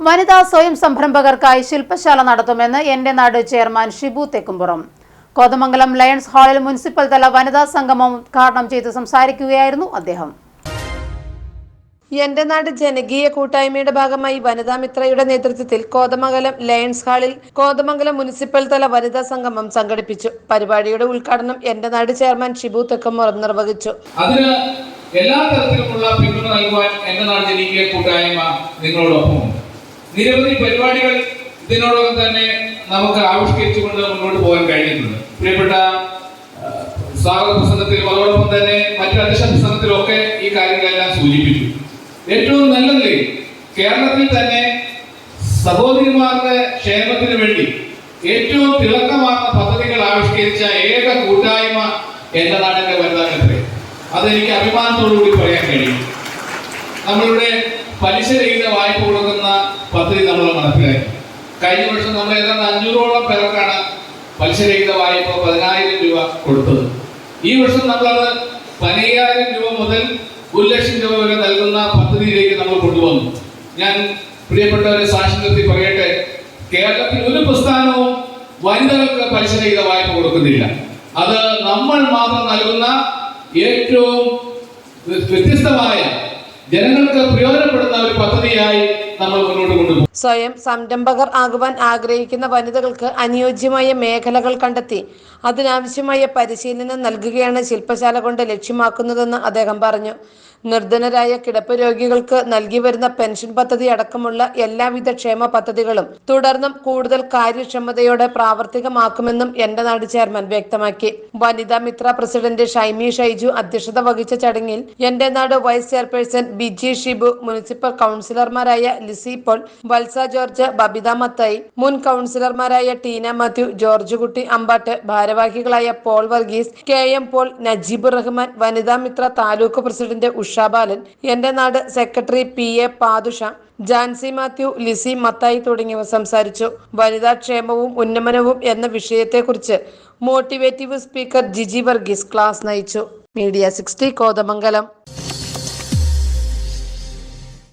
വനിതാ സ്വയം സംരംഭകർക്കായി ശില്പശാല നടത്തുമെന്ന് എന്റെ നാട് ചെയർമാൻ ഷിബു തെക്കുംപുറം. കോതമംഗലം ലയൺസ് ഹാളിൽ മുനിസിപ്പൽ തല വനിതാ സംഗമം ഉദ്ഘാടനം ചെയ്ത് സംസാരിക്കുകയായിരുന്നു അദ്ദേഹം. എന്റെ നാട് ജനകീയ കൂട്ടായ്മയുടെ ഭാഗമായി വനിതാ മിത്രയുടെ നേതൃത്വത്തിൽ കോതമംഗലം ലയൺസ് ഹാളിൽ കോതമംഗലം മുനിസിപ്പൽ തല വനിതാ സംഗമം സംഘടിപ്പിച്ചു. പരിപാടിയുടെ ഉദ്ഘാടനം എന്റെ നാട് ചെയർമാൻ ഷിബു തെക്കുംപുറം നിർവഹിച്ചു. അതിന് എല്ലാ തരത്തിലുമുള്ള പിന്തുണ നൽകുവാൻ എന്റെ നാട് ജനകീയ കൂട്ടായ്മ നിങ്ങളോടൊപ്പമുണ്ട്. നിരവധി പരിപാടികൾ ഇതിനോടൊപ്പം തന്നെ നമുക്ക് ആവിഷ്കരിച്ചുകൊണ്ട് മുന്നോട്ട് പോകാൻ കഴിഞ്ഞിട്ടുണ്ട്. പ്രിയപ്പെട്ട സ്വാഗത പ്രസംഗത്തിലും അതോടൊപ്പം തന്നെ മറ്റു അധ്യക്ഷ പ്രസംഗത്തിലും ഒക്കെ ഈ കാര്യങ്ങളെല്ലാം സൂചിപ്പിച്ചു. ഏറ്റവും നല്ലത് കേരളത്തിൽ തന്നെ സഹോദരിമാരുടെ ക്ഷേമത്തിന് വേണ്ടി ഏറ്റവും തിളക്കമാർന്ന പദ്ധതികൾ ആവിഷ്കരിച്ച ഏക കൂട്ടായ്മ എന്റെ നാടിന്റെ വനിതാ മിത്രേ അതെനിക്ക് അഭിമാനത്തോടു കൂടി പറയാൻ കഴിയും. നമ്മളുടെ കൊടുക്കുന്ന പദ്ധതി നമ്മൾ നടപ്പിലാക്കി കഴിഞ്ഞ വർഷം നമ്മൾ ഏതാണ്ട് അഞ്ഞൂറോളം പേർക്കാണ് പലിശരഹിത വായ്പ പതിനായിരം രൂപ കൊടുത്തത്. ഈ വർഷം നമ്മളത് പതിനയ്യായിരം രൂപ മുതൽ ഒരു ലക്ഷം രൂപ വരെ നൽകുന്ന പദ്ധതിയിലേക്ക് നമ്മൾ കൊണ്ടുവന്നു. ഞാൻ പ്രിയപ്പെട്ടവരെ സാക്ഷി നിർത്തി പറയട്ടെ കേരളത്തിൽ ഒരു പ്രസ്ഥാനവും വനിതകൾക്ക് പലിശരഹിത വായ്പ കൊടുക്കുന്നില്ല. അത് നമ്മൾ മാത്രം നൽകുന്ന ഏറ്റവും വ്യത്യസ്തമായ ജനങ്ങൾക്ക് പ്രയോജനപ്പെടുന്ന ഒരു പദ്ധതിയായി സ്വയം സംരംഭകർ ആകുവാൻ ആഗ്രഹിക്കുന്ന വനിതകൾക്ക് അനുയോജ്യമായ മേഖലകൾ കണ്ടെത്തി. അതിനാവശ്യമായ പരിശീലനം നൽകുകയാണ് ശില്പശാല കൊണ്ട് ലക്ഷ്യമാക്കുന്നതെന്ന് അദ്ദേഹം പറഞ്ഞു. നിർധനരായ കിടപ്പ് രോഗികൾക്ക് നൽകി വരുന്ന പെൻഷൻ പദ്ധതി അടക്കമുള്ള എല്ലാവിധ ക്ഷേമ പദ്ധതികളും തുടർന്നും കൂടുതൽ കാര്യക്ഷമതയോടെ പ്രാവർത്തികമാക്കുമെന്നും എന്റെ നാട് ചെയർമാൻ വ്യക്തമാക്കി. വനിതാ മിത്ര പ്രസിഡന്റ് ഷൈമി ഷൈജു അധ്യക്ഷത വഹിച്ച ചടങ്ങിൽ Ente Nadu vice chairperson Biji Shibu municipal കൗൺസിലർമാരായ ലിസി പോൾ വത്സ ജോർജ് ബബിത മത്തായി മുൻ കൗൺസിലർമാരായ ടീന മാത്യു ജോർജ് കുട്ടി അമ്പാട്ട് ഭാരവാഹികളായ പോൾ വർഗീസ് കെ എം പോൾ നജീബുർ റഹ്മാൻ വനിതാ Mitra taluk president Usha Balan Ente Nadu secretary P A Pathusha Jancy Mathew Lissy Mathai തുടങ്ങിയവർ സംസാരിച്ചു. വനിതാ ക്ഷേമവും ഉന്നമനവും എന്ന വിഷയത്തെക്കുറിച്ച് motivative speaker Jiji Varghese class നയിച്ചു. Media sixty Kothamangalam.